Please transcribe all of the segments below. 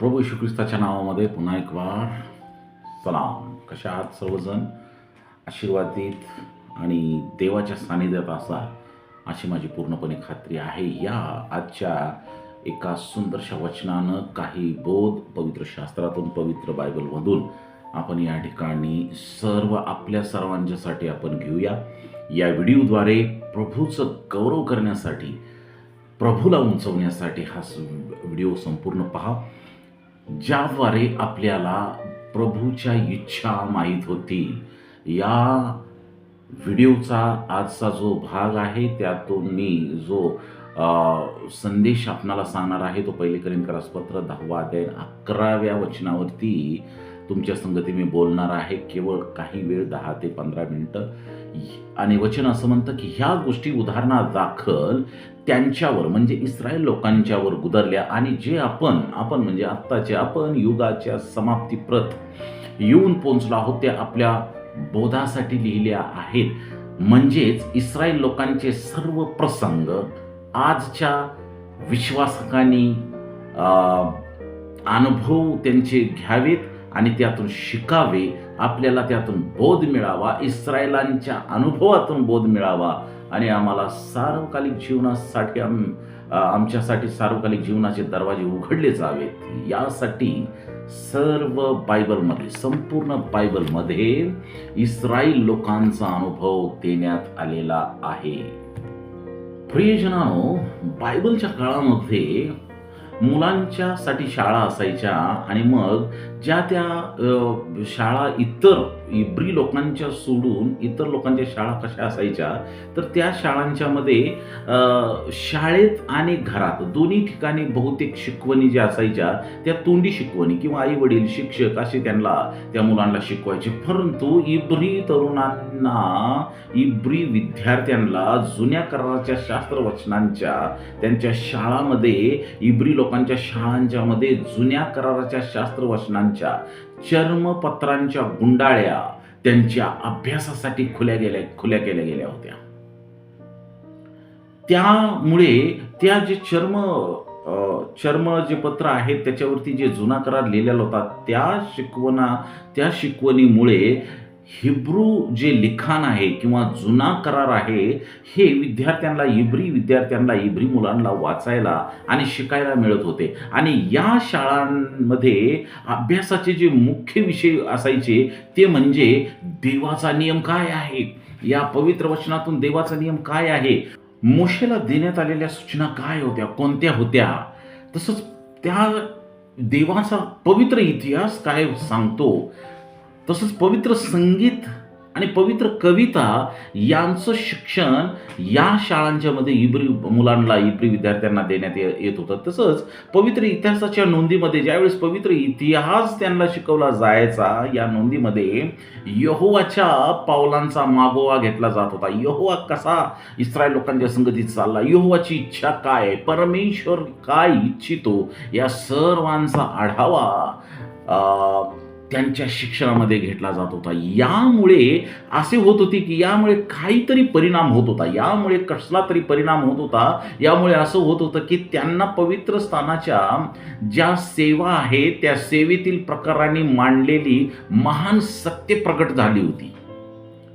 प्रभू येशू ख्रिस्ताच्या नावामध्ये पुन्हा एक वार सलाम. कशा आहात सर्वजण आशीर्वादित आणि देवाच्या सानिध्यात असा अशी माझी पूर्णपणे खात्री आहे. या आजच्या एका सुंदरशा वचनानं काही बोध पवित्र शास्त्रातून पवित्र बायबलमधून आपण या ठिकाणी सर्व आपल्या सर्वांच्यासाठी आपण घेऊया. या व्हिडिओद्वारे प्रभूचं गौरव करण्यासाठी प्रभूला उंचवण्यासाठी हा स- व्हिडिओ संपूर्ण पहा. ज्याद्वारे आपल्याला प्रभूच्या इच्छा माहीत होतील या व्हिडिओचा आजचा जो भाग आहे त्यातून मी जो संदेश आपणाला सांगणार आहे तो पहिले करीन करासपत्र दहावा अध्याय अकराव्या वचनावरती तुमच्या संगती मी बोलणार आहे केवळ काही वेळ दहा ते पंधरा मिनटं. आणि वचन असं म्हणतं की ह्या गोष्टी उदाहरणा दाखल त्यांच्यावर म्हणजे इस्रायल लोकांच्यावर गुदरल्या. आणि जे आपण आपण म्हणजे आत्ताचे आपण युगाच्या समाप्तीप्रत येऊन पोचलो आहोत त्या आपल्या बोधासाठी लिहिल्या आहेत. म्हणजेच इस्रायल लोकांचे सर्व प्रसंग आजच्या विश्वासकांनी अनुभव त्यांचे घ्यावेत. आणि त्यातून शिकावे आपल्याला त्यातून बोध मिळावा इस्रायलांच्या अनुभवातून बोध मिळावा. आणि आम्हाला सार्वकालिक जीवनासाठी आम आमच्यासाठी सार्वकालिक जीवनाचे दरवाजे उघडले जावेत. यासाठी सर्व बायबलमध्ये संपूर्ण बायबलमध्ये इस्रायल लोकांचा अनुभव देण्यात आलेला आहे. प्रियजनानो बायबलच्या काळामध्ये मुलांच्यासाठी शाळा असायच्या आणि मग ज्या त्या शाळा इतर इब्री लोकांच्या सोडून इतर लोकांच्या शाळा कशा असायच्या तर त्या शाळांच्यामध्ये शाळेत आणि घरात दोन्ही ठिकाणी बहुतेक शिकवणी ज्या असायच्या त्या तोंडी शिकवणी किंवा आई वडील शिक्षक असे त्यांना त्या मुलांना शिकवायचे. परंतु इब्री तरुणांना इब्री विद्यार्थ्यांना जुन्या कराराच्या शास्त्रवचनांच्या त्यांच्या शाळामध्ये इब्री लोकांच्या शाळांच्यामध्ये जुन्या कराराच्या शास्त्रवचनांच्या चर्मपत्रांच्या गुंडाळ्या त्यांच्या अभ्यासासाठी खुल्या गेल्या खुल्या केल्या गेल्या होत्या. त्यामुळे त्या जे चर्म चर्म जे पत्र आहेत त्याच्यावरती जे जुना करार लिहिलेला होता त्या शिकवणा त्या शिकवणीमुळे हिब्रू जे लिखाण आहे किंवा जुना करार आहे हे विद्यार्थ्यांना इब्री विद्यार्थ्यांना इब्री मुलांना वाचायला आणि शिकायला मिळत होते. आणि या शाळांमध्ये अभ्यासाचे जे मुख्य विषय असायचे ते म्हणजे देवाचा नियम काय आहे? या पवित्र वचनातून देवाचा नियम काय आहे? मोशेला देण्यात आलेल्या सूचना काय होत्या? कोणत्या होत्या? तसंच त्या देवाचा पवित्र इतिहास काय सांगतो? तसंच पवित्र संगीत आणि पवित्र कविता यांचं शिक्षण या शाळांच्या मध्ये इब्री मुलांना इब्री विद्यार्थ्यांना देण्यात येत होतं. तसंच पवित्र इतिहासाच्या नोंदीमध्ये ज्यावेळेस पवित्र इतिहास त्यांना शिकवला जायचा या नोंदीमध्ये यहोवाच्या पावलांचा मागोवा घेतला जात होता. यहोवा कसा इस्रायल लोकांच्या संगतीत चालला? यहोवाची इच्छा काय? आहे परमेश्वर काय इच्छितो? या सर्वांचा आढावा त्यांच्या शिक्षणामध्ये घेतला जात होता. यामुळे असे होत होते की यामुळे काहीतरी परिणाम होत होता. यामुळे कसला तरी परिणाम होत होता. यामुळे असं होत होतं की त्यांना पवित्र स्थानाच्या ज्या सेवा आहे त्या सेवेतील प्रकारांनी मांडलेली महान सत्य प्रकट झाली होती.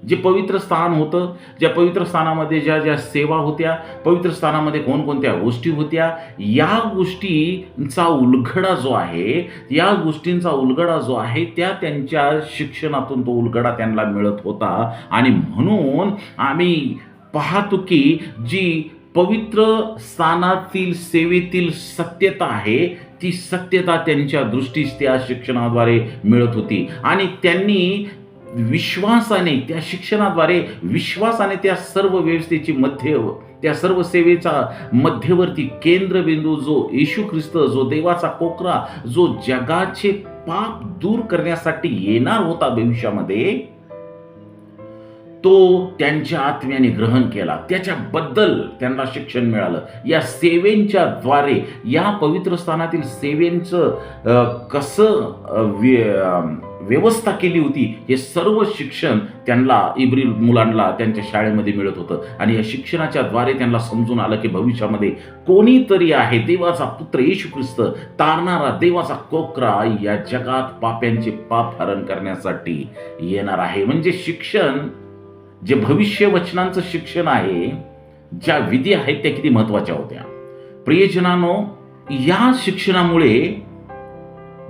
जे पवित्र स्थान होतं ज्या पवित्र स्थानामध्ये ज्या ज्या सेवा होत्या पवित्र स्थानामध्ये कोणकोणत्या गोष्टी होत्या या गोष्टींचा उलगडा जो आहे या गोष्टींचा उलगडा जो आहे त्या त्यांच्या शिक्षणातून तो उलगडा त्यांना मिळत होता. आणि म्हणून आम्ही पाहतो की जी पवित्र स्थानातील सेवेतील सत्यता आहे ती सत्यता त्यांच्या दृष्टीस त्या शिक्षणाद्वारे मिळत होती. आणि त्यांनी विश्वासाने त्या शिक्षणाद्वारे विश्वासाने त्या सर्व व्यवस्थेची मध्य त्या सर्व सेवेचा मध्यवर्ती केंद्रबिंदू जो येशू ख्रिस्त जो देवाचा कोकरा जो जगाचे पाप दूर करण्यासाठी येणार होता भविष्यामध्ये तो त्यांच्या आत्म्याने ग्रहण केला. त्याच्याबद्दल त्यांना शिक्षण मिळालं. या सेवेंच्या द्वारे या पवित्र स्थानातील सेवेंचं कसं व्य- व्यवस्था केली होती हे सर्व शिक्षण त्यांना इब्री मुलांना त्यांच्या शाळेमध्ये मिळत होतं. आणि या शिक्षणाच्या द्वारे त्यांना समजून आलं की भविष्यामध्ये कोणीतरी आहे देवाचा पुत्र येशू ख्रिस्त तारणारा देवाचा कोकरा या जगात पाप्यांचे पाप हरण करण्यासाठी येणार आहे. म्हणजे शिक्षण जे भविष्य वचनांचं शिक्षण आहे ज्या विधी आहेत त्या किती महत्त्वाच्या होत्या. प्रियजनानो या शिक्षणामुळे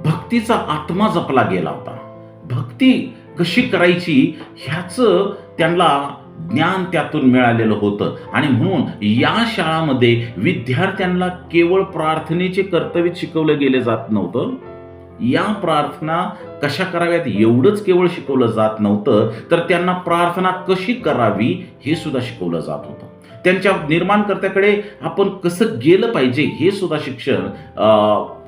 भक्तीचा आत्मा जपला गेला होता. भक्ती कशी करायची ह्याचं त्यांना ज्ञान त्यातून मिळालेलं होतं. आणि म्हणून या शाळामध्ये विद्यार्थ्यांना केवळ प्रार्थनेचे कर्तव्य शिकवलं गेले जात नव्हतं. या प्रार्थना कशा कराव्यात एवढंच केवळ शिकवलं जात नव्हतं. तर त्यांना प्रार्थना कशी करावी हे सुद्धा शिकवलं जात होतं. त्यांच्या निर्माणकर्त्याकडे आपण कसं गेलं पाहिजे हे सुद्धा शिक्षण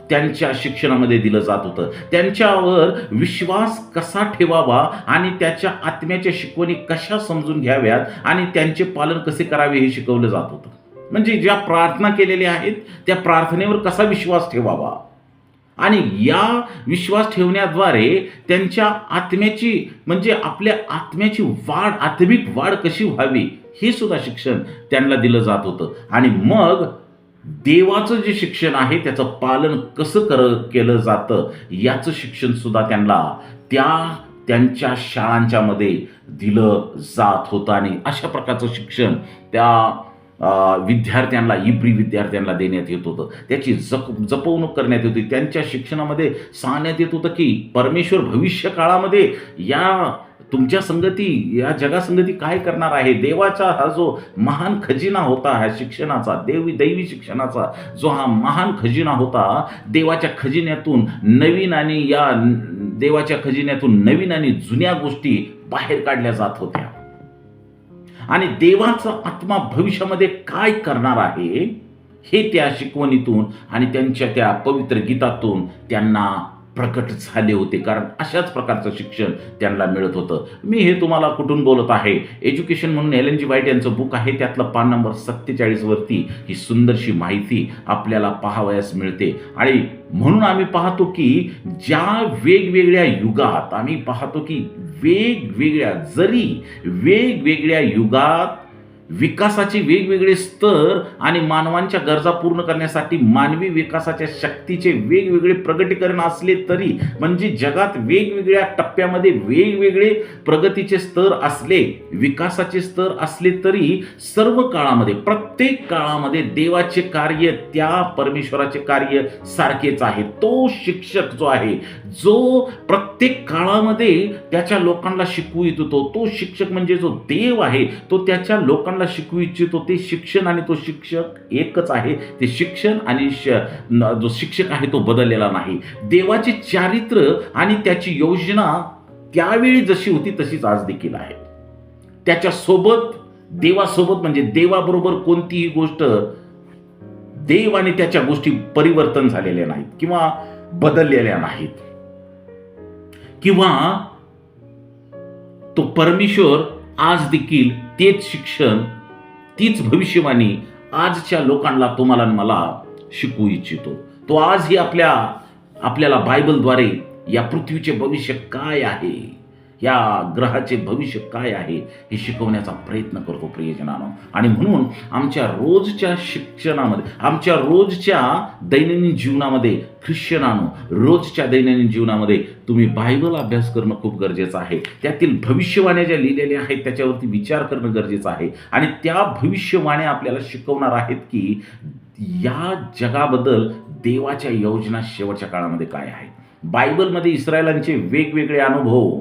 त्यांच्या शिक्षणामध्ये दिलं जात होतं. त्यांच्यावर विश्वास कसा ठेवावा आणि त्याच्या आत्म्याच्या शिकवणी कशा समजून घ्याव्यात आणि त्यांचे पालन कसे करावे हे शिकवलं जात होतं. म्हणजे ज्या प्रार्थना केलेल्या आहेत त्या प्रार्थनेवर कसा विश्वास ठेवावा? आणि या विश्वास ठेवण्याद्वारे त्यांच्या आत्म्याची म्हणजे आपल्या आत्म्याची वाढ आत्मिक वाढ कशी व्हावी हे सुद्धा शिक्षण त्यांना दिलं जात होतं. आणि मग देवाचं जे शिक्षण आहे त्याचं पालन कसं कर केलं जातं याचं शिक्षण सुद्धा त्यांना त्या त्यांच्या शाळांच्या मध्ये दिलं जात होतं. आणि अशा प्रकारचं शिक्षण त्या विद्यार्थ्यांना इब्री विद्यार्थ्यांना देण्यात येत होतं. त्याची जप जपवणूक करण्यात येत होती. त्यांच्या शिक्षणामध्ये सांगण्यात येत होतं की परमेश्वर भविष्य काळामध्ये या तुमच्या संगती या जगासंगती काय करणार आहे? देवाचा हा जो महान खजिना होता ह्या शिक्षणाचा देवी दैवी शिक्षणाचा जो हा महान खजिना होता देवाच्या खजिन्यातून नवीन आणि या देवाच्या खजिन्यातून नवीन आणि जुन्या गोष्टी बाहेर काढल्या जात होत्या. आणि देवाचा आत्मा भविष्यामध्ये काय करणार आहे हे त्या शिकवणीतून आणि त्यांच्या त्या पवित्र गीतातून त्यांना प्रकट झाले होते. कारण अशाच प्रकारचं शिक्षण त्यांना मिळत होतं. मी हे तुम्हाला कुठून बोलत आहे? एज्युकेशन म्हणून एल एन जी वाईट यांचं बुक आहे. त्यातलं पान नंबर सत्तेचाळीसवरती ही सुंदरशी माहिती आपल्याला पाहावयास मिळते. आणि म्हणून आम्ही पाहतो की ज्या वेगवेगळ्या युगात आम्ही पाहतो की वेगवेगळ्या जरी वेगवेगळ्या युगात विकासाचे वेगवेगळे स्तर आणि मानवांच्या गरजा पूर्ण करण्यासाठी मानवी विकासाच्या शक्तीचे वेगवेगळे प्रगटीकरण असले तरी म्हणजे जगात वेगवेगळ्या टप्प्यामध्ये वेगवेगळे प्रगतीचे स्तर असले विकासाचे स्तर असले तरी सर्व काळामध्ये प्रत्येक काळामध्ये देवाचे कार्य त्या परमेश्वराचे कार्य सारखेच आहे. तो शिक्षक जो आहे जो प्रत्येक काळामध्ये त्याच्या लोकांना शिकवू इच्छितो तो शिक्षक म्हणजे जो देव आहे तो त्याच्या लोकांना शिकवू इच्छितो ते शिक्षण आणि तो शिक्षक एकच आहे. ते शिक्षण आणि श- जो शिक्षक आहे तो बदललेला नाही. देवाचे चारित्र्य आणि त्याची योजना त्यावेळी जशी होती तशीच आज देखील आहे. त्याच्यासोबत देवासोबत म्हणजे देवाबरोबर कोणतीही गोष्ट देव आणि त्याच्या गोष्टी परिवर्तन झालेल्या नाहीत किंवा बदललेल्या नाहीत. किंवा तो परमेश्वर आज देखील तेच शिक्षण तीच भविष्यवाणी आजच्या लोकांना तुम्हाला मला शिकवू इच्छितो. तो आजही आपल्या आपल्याला बायबलद्वारे या पृथ्वीचे भविष्य काय आहे? या ग्रहाचे भविष्य काय आहे हे शिकवण्याचा प्रयत्न करतो प्रियजनानं. आणि म्हणून आमच्या रोजच्या शिक्षणामध्ये आमच्या रोजच्या दैनंदिन जीवनामध्ये ख्रिश्चनानो रोजच्या दैनंदिन जीवनामध्ये तुम्ही बायबल अभ्यास करणं खूप गरजेचं आहे. त्यातील भविष्यवाण्या ज्या लिहिलेल्या आहेत त्याच्यावरती विचार करणं गरजेचं आहे. आणि त्या भविष्यवाण्या आपल्याला शिकवणार आहेत की या जगाबद्दल देवाच्या योजना शेवटच्या काळामध्ये काय आहे. बायबलमध्ये इस्रायलांचे वेगवेगळे अनुभव.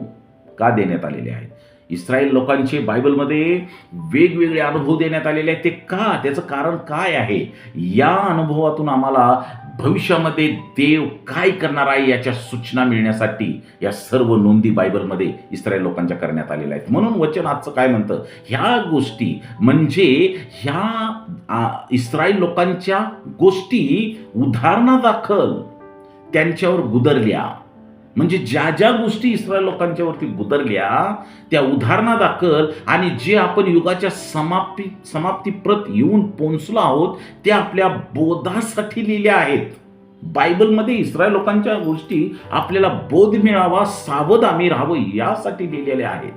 का देण्यात आलेले आहेत? इस्रायल लोकांचे बायबलमध्ये वेगवेगळे अनुभव देण्यात आलेले आहेत. ते का? त्याचं कारण काय आहे? या अनुभवातून आम्हाला भविष्यामध्ये देव काय करणार आहे याच्या सूचना मिळण्यासाठी या सर्व नोंदी बायबलमध्ये इस्रायल लोकांच्या करण्यात आलेल्या आहेत. म्हणून वचन आजचं काय म्हणतं? ह्या गोष्टी म्हणजे ह्या इस्रायल लोकांच्या गोष्टी उदाहरणादाखल त्यांच्यावर गुदरल्या. म्हणजे ज्या ज्या गोष्टी इस्रायल लोकांच्यावरती गुदरल्या त्या उदाहरणादाखल आणि जे आपण युगाच्या समाप्ती समाप्तीप्रत येऊन पोहोचलो आहोत त्या आपल्या बोधासाठी लिहिल्या आहेत. बायबलमध्ये इस्रायल लोकांच्या गोष्टी आपल्याला बोध मिळावा सावध आम्ही राहावं यासाठी लिहिलेल्या आहेत.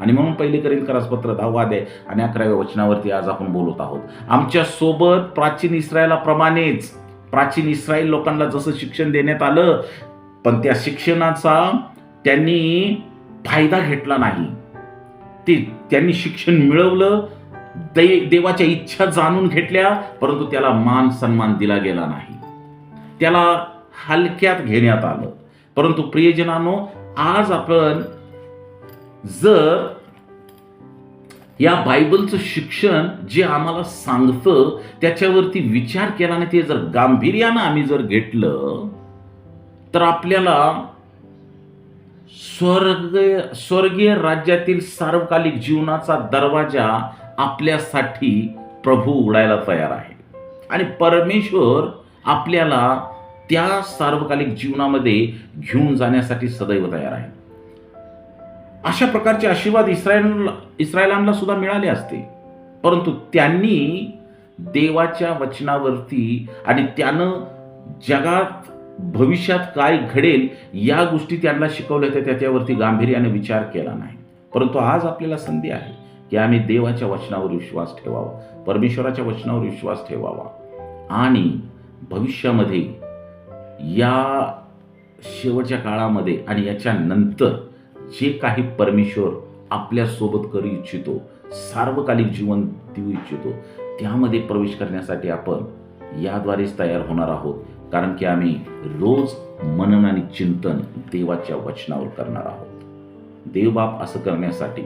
आणि म्हणून पहिले करीन करासपत्र दहावा दे आणि अकराव्या वचनावरती आज आपण बोलत आहोत. आमच्यासोबत प्राचीन इस्रायलाप्रमाणेच प्राचीन इस्रायल लोकांना जसं शिक्षण देण्यात आलं पण त्या शिक्षणाचा त्यांनी फायदा घेतला नाही. ते त्यांनी शिक्षण मिळवलं दे देवाच्या इच्छा जाणून घेतल्या परंतु त्याला मान सन्मान दिला गेला नाही. त्याला हलक्यात घेण्यात आलं. परंतु प्रियजनानो आज आपण जर या बायबलचं शिक्षण जे आम्हाला सांगतं त्याच्यावरती विचार केला नाही ते जर गांभीर्यानं आम्ही जर घेतलं तर आपल्याला स्वर्ग स्वर्गीय राज्यातील सार्वकालिक जीवनाचा दरवाजा आपल्यासाठी प्रभू उघडायला तयार आहे. आणि परमेश्वर आपल्याला त्या सार्वकालिक जीवनामध्ये घेऊन जाण्यासाठी सदैव तयार आहे. अशा प्रकारचे आशीर्वाद इस्रायल इस्रायलांना सुद्धा मिळाले असते. परंतु त्यांनी देवाच्या वचनावरती आणि त्यानं जगात भविष्यात काय घडेल या गोष्टी त्यांना शिकवल्या तर त्याच्यावरती गांभीर्याने विचार केला नाही. परंतु आज आपल्याला संधी आहे की आम्ही देवाच्या वचनावर विश्वास ठेवावा परमेश्वराच्या वचनावर विश्वास ठेवावा. आणि भविष्यामध्ये या शेवटच्या काळामध्ये आणि याच्यानंतर जे काही परमेश्वर आपल्यासोबत करू इच्छितो सार्वकालिक जीवन देऊ इच्छितो त्यामध्ये प्रवेश करण्यासाठी आपण याद्वारेच तयार होणार आहोत. कारण की आम्ही रोज मनन आणि चिंतन देवाच्या वचनावर करणार आहोत. देवबाप असं करण्यासाठी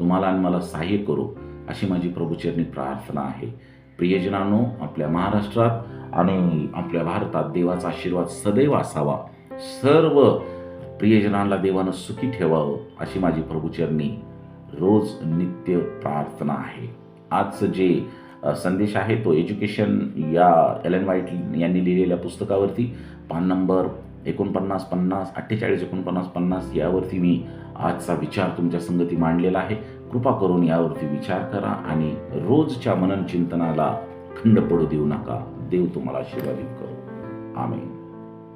तुम्हाला आणि मला सहाय्य करू अशी माझी प्रभुचरणी प्रार्थना आहे. प्रियजनांनो आपल्या महाराष्ट्रात आणि आपल्या भारतात देवाचा आशीर्वाद सदैव असावा. सर्व प्रियजनांना देवानं सुखी ठेवावं अशी माझी प्रभुचरणी रोज नित्य प्रार्थना आहे. आजचं जे संदेश आहे तो एज्युकेशन या एल एन वाईट यांनी लिहिलेल्या पुस्तकावरती. पान नंबर एकोणपन्नास पन्नास अठ्ठेचाळीस एकोणपन्नास पन्नास यावरती मी आजचा विचार तुमच्या संगती मांडलेला आहे. कृपा करून यावरती विचार करा आणि रोजच्या मनन चिंतनाला खंड पडू देऊ नका. देव तुम्हाला आशीर्वादित करू. आम्ही